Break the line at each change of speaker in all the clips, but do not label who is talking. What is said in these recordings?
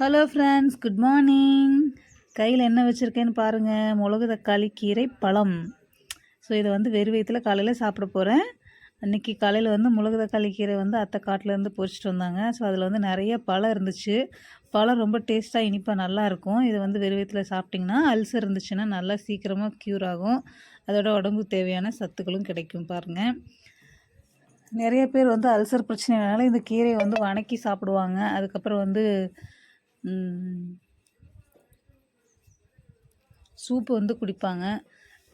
Hello friends good morning கையில் என்ன வச்சுருக்கேன்னு பாருங்கள் மிளகு தக்காளி கீரை பழம். ஸோ இதை வந்து வெறு வயிற்றுல காலையில் சாப்பிட போகிறேன் அன்றைக்கி காலையில் வந்து மிளகு தக்காளி கீரை வந்து அத்தை காட்டிலேருந்து பொறிச்சிட்டு வந்தாங்க. ஸோ அதில் வந்து நிறைய பழம் இருந்துச்சு. பழம் ரொம்ப டேஸ்ட்டாக இனிப்பாக நல்லாயிருக்கும் இது வந்து வெறு வயிற்றுல சாப்பிட்டிங்கன்னா அல்சர் இருந்துச்சுன்னா நல்லா சீக்கிரமாக க்யூர் ஆகும். அதோட உடம்புக்கு தேவையான சத்துக்களும் கிடைக்கும் பாருங்கள் நிறைய பேர் வந்து அல்சர் பிரச்சனைனால இந்த கீரையை வந்து வணக்கி சாப்பிடுவாங்க. அதுக்கப்புறம் வந்து சூப்பு வந்து குடிப்பாங்க.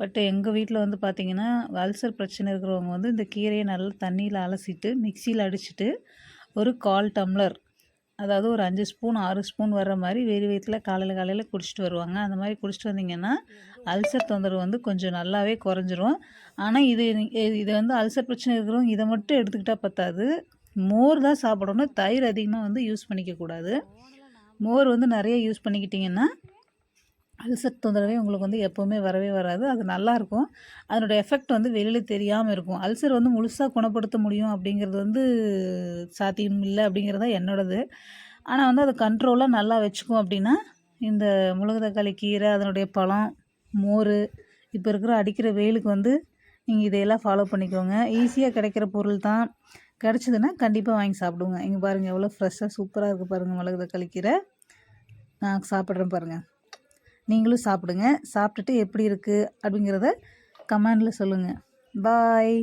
பட் எங்கள் வீட்டில் வந்து பார்த்திங்கன்னா அல்சர் பிரச்சனை இருக்கிறவங்க வந்து இந்த கீரையை நல்லா தண்ணியில் அலசிட்டு மிக்சியில் அடிச்சுட்டு ஒரு கால் டம்ளர் அதாவது ஒரு அஞ்சு ஸ்பூன் ஆறு ஸ்பூன் வர்ற மாதிரி வெறி வயிற்றில் காலையில் காலையில் குடிச்சிட்டு வருவாங்க. அந்த மாதிரி குடிச்சிட்டு வந்தீங்கன்னா அல்சர் தொந்தரவு வந்து கொஞ்சம் நல்லாவே குறைஞ்சிரும். ஆனால் இது இது வந்து அல்சர் பிரச்சனை இருக்கிறவங்க இதை மட்டும் எடுத்துக்கிட்டால் பத்தாது. மோர் தான் சாப்பிடணும். தயிர் அதிகமாக வந்து யூஸ் பண்ணிக்கக்கூடாது மோர் வந்து நிறைய யூஸ் பண்ணிக்கிட்டிங்கன்னா அல்சர் தொந்தரவே உங்களுக்கு வந்து எப்போவுமே வரவே வராது. அது நல்லாயிருக்கும். அதனுடைய எஃபெக்ட் வந்து வெளியில் தெரியாமல் இருக்கும். அல்சர் வந்து முழுசாக குணப்படுத்த முடியும் அப்படிங்கிறது வந்து சாத்தியம் இல்லை அப்படிங்கிறது தான் என்னோடது. ஆனால் வந்து அதை கண்ட்ரோலாக நல்லா வச்சுக்கும் அப்படின்னா இந்த முழுகு தக்காளி கீரை அதனுடைய பழம் மோர் இப்போ இருக்கிற அடிக்கிற வெயிலுக்கு வந்து நீங்கள் இதையெல்லாம் ஃபாலோ பண்ணிக்கோங்க. ஈஸியாக கிடைக்கிற பொருள் தான் கிடச்சிதுன்னா கண்டிப்பாக வாங்கி சாப்பிடுங்க. இங்கே பாருங்கள் எவ்வளோ ஃப்ரெஷ்ஷாக சூப்பராக இருக்குது பாருங்கள் மிளகு தக்காளி கீரை நான் சாப்பிட்றேன் பாருங்கள் நீங்களும் சாப்பிடுங்க. சாப்பிட்டுட்டு எப்படி இருக்குது அப்படிங்கிறத கமெண்டில் சொல்லுங்கள் பாய்